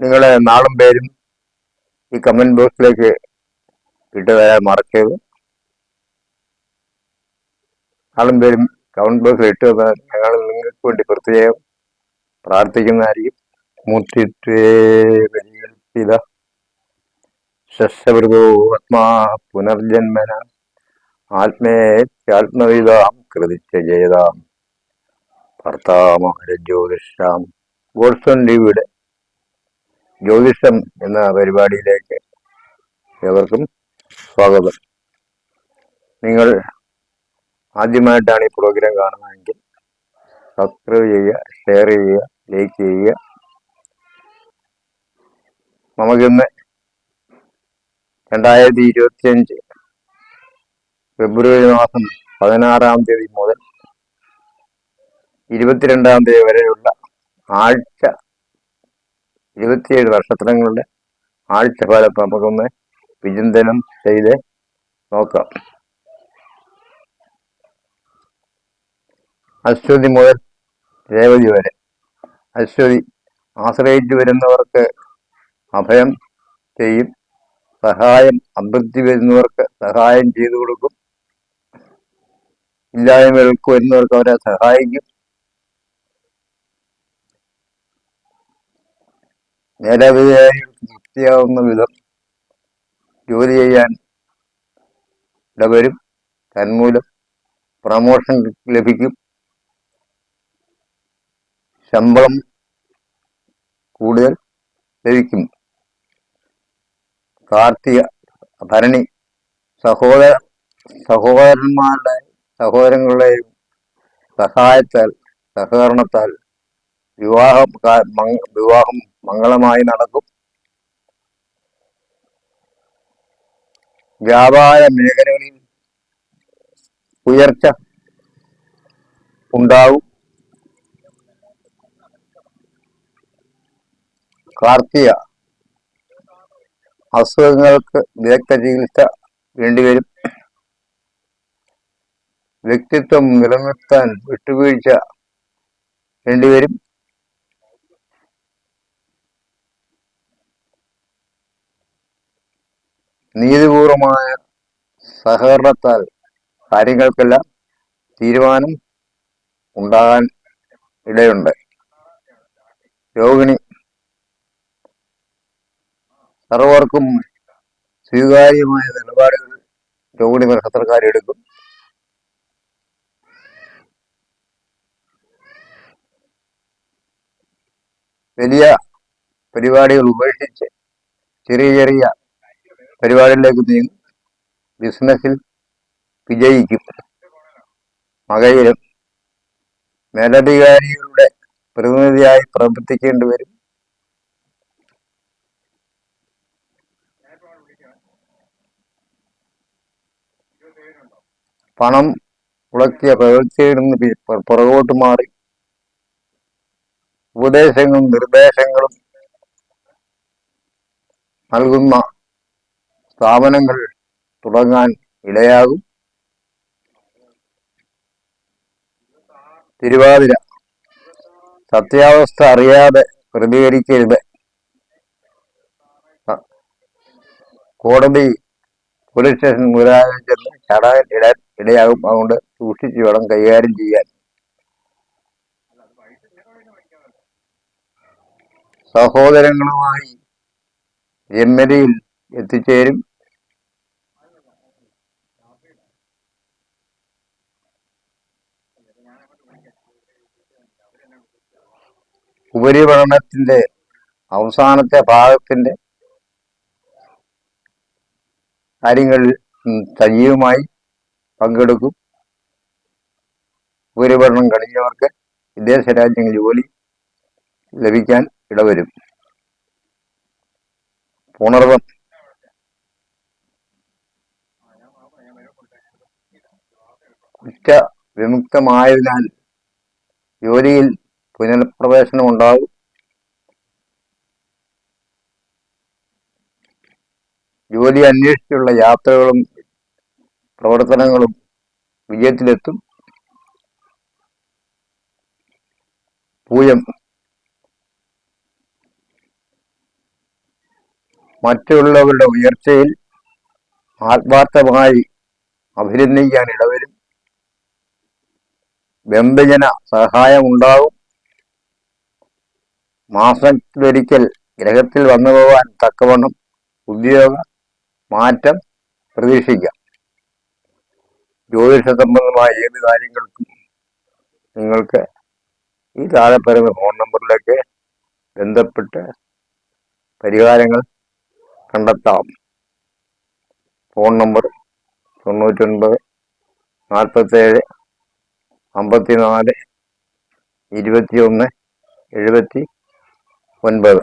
നിങ്ങളെ നാളും പേരും ഈ കമന്റ് ബോക്സിലേക്ക് ഇട്ട് വരാൻ മറക്കരുത്. നാളും പേരും കമന്റ് ബോക്സിൽ ഇട്ട് തന്നാൽ ഞങ്ങൾ നിങ്ങൾക്ക് വേണ്ടി പ്രത്യേകം പ്രാർത്ഥിക്കുന്നതായിരിക്കും. പരികൽപ്പിത ശസ്യവൃതോ ആത്മാ പുനർജന്മന ആത്മേത്യാത്മവിതാം കൃതിച്ച ജയതാം ഭർത്താമാര ജ്യോതിഷാം ഗോഡ്സൺ ടിവിയുടെ ജ്യോതിഷം എന്ന പരിപാടിയിലേക്ക് ഏവർക്കും സ്വാഗതം. നിങ്ങൾ ആദ്യമായിട്ടാണ് ഈ പ്രോഗ്രാം കാണുന്നതെങ്കിൽ സബ്സ്ക്രൈബ് ചെയ്യുക ഷെയർ ചെയ്യുക ലൈക്ക് ചെയ്യുക. നമുക്കിന്ന് രണ്ടായിരത്തി ഇരുപത്തിയഞ്ച് ഫെബ്രുവരി മാസം പതിനാറാം തീയതി മുതൽ ഇരുപത്തിരണ്ടാം തീയതി വരെയുള്ള ആഴ്ച ഇരുപത്തിയേഴ് നക്ഷത്രങ്ങളുടെ ആഴ്ചഫലം നമുക്കൊന്ന് വിചിന്തനം ചെയ്ത് നോക്കാം. അശ്വതി മുതൽ രേവതി വരെ. അശ്വതി ആശ്രയിച്ചു വരുന്നവർക്ക് അഭയം ചെയ്യും. സഹായം അഭ്യർത്ഥി വരുന്നവർക്ക് സഹായം ചെയ്തു കൊടുക്കും. ഇല്ലായ്മകൾക്ക് വരുന്നവർക്ക് അവരെ സഹായിക്കും. മേലധികാരികൾക്ക് തൃപ്തിയാവുന്ന വിധം ജോലി ചെയ്യാൻ ഇടവരും. തന്മൂലം പ്രമോഷൻ ലഭിക്കും. ശമ്പളം കൂടുതൽ ലഭിക്കും. കാർത്തിക ഭരണി സഹോദര സഹോദരന്മാരുടെ സഹോദരങ്ങളുടെയും സഹായത്താൽ സഹകരണത്താൽ വിവാഹം വിവാഹം മംഗളമായി നടക്കും. വ്യാപാര മേഖലകളിൽ ഉയർച്ച ഉണ്ടാവും. കാർത്തിക അസുഖങ്ങൾക്ക് വിദഗ്ധ ചികിത്സ വേണ്ടിവരും. വ്യക്തിത്വം നിലനിർത്താൻ വിട്ടുവീഴ്ച വേണ്ടിവരും. നീതിപൂർവമായ സഹകരണത്താൽ കാര്യങ്ങൾക്കെല്ലാം തീരുമാനം ഉണ്ടാകാൻ ഇടയുണ്ട്. രോഹിണി സർവർക്കും സ്വീകാര്യമായ നിലപാടുകൾ രോഹിണി നക്ഷത്രക്കാരെടുക്കും വലിയ പരിപാടികൾ ഉപേക്ഷിച്ച് ചെറിയ ചെറിയ പരിപാടികളിലേക്ക് നീങ്ങും ബിസിനസ്സിൽ വിജയിക്കും. മകയിലും മേലധികാരികളുടെ പ്രതിനിധിയായി പ്രവർത്തിക്കേണ്ടി വരും. പണം ഉളക്കിയ പ്രവൃത്തിയിൽ നിന്ന് പുറകോട്ട് മാറി. ഉപദേശങ്ങളും നിർദ്ദേശങ്ങളും നൽകുന്ന സ്ഥാപനങ്ങൾ തുടങ്ങാൻ ഇടയാകും. തിരുവാതിര. സത്യാവസ്ഥ അറിയാതെ പ്രതികരിക്കരുത്. കോടതി പോലീസ് സ്റ്റേഷൻ മുതലായ ചെന്ന് ചടാൻ ഇടാൻ ഇടയാകും. അതുകൊണ്ട് സൂക്ഷിച്ചു വേണം കൈകാര്യം ചെയ്യാൻ. സഹോദരങ്ങളുമായി രമ്യതയിൽ എത്തിച്ചേരും. ഉപരിപഠനത്തിന്റെ അവസാനത്തെ ഭാഗത്തിന്റെ കാര്യങ്ങളിൽ സജീവമായി പങ്കെടുക്കും. ഉപരിപഠനം കഴിഞ്ഞവർക്ക് വിദേശ രാജ്യങ്ങളിൽ ജോലി ലഭിക്കാൻ ഇടവരും. പുണർവം കുറ്റ വിമുക്തമായതിനാൽ ജോലിയിൽ പുനഃപ്രവേശനം ഉണ്ടാകും ജോലി അന്വേഷിച്ചുള്ള യാത്രകളും പ്രവർത്തനങ്ങളും വിജയത്തിലെത്തും. പൂയം. മറ്റുള്ളവരുടെ ഉയർച്ചയിൽ ആത്മാർത്ഥമായി അഭിനന്ദിക്കാൻ ബന്ധുജന സഹായമുണ്ടാകും. മാസത്തിലൊരിക്കൽ ഗ്രഹത്തിൽ വന്നു പോകാൻ തക്കവണ്ണം ഉദ്യോഗ മാറ്റം പ്രതീക്ഷിക്കാം. ജ്യോതിഷ സംബന്ധമായ ഏത് കാര്യങ്ങൾക്കും നിങ്ങൾക്ക് ഈ താഴെ പറയുന്ന ഫോൺ നമ്പറിലേക്ക് ബന്ധപ്പെട്ട് പരിഹാരങ്ങൾ കണ്ടെത്താം. ഫോൺ നമ്പർ തൊണ്ണൂറ്റൊൻപത് നാൽപ്പത്തേഴ് അമ്പത്തിനാല് ഇരുപത്തിയൊന്ന് എഴുപത്തി ഒൻപത്.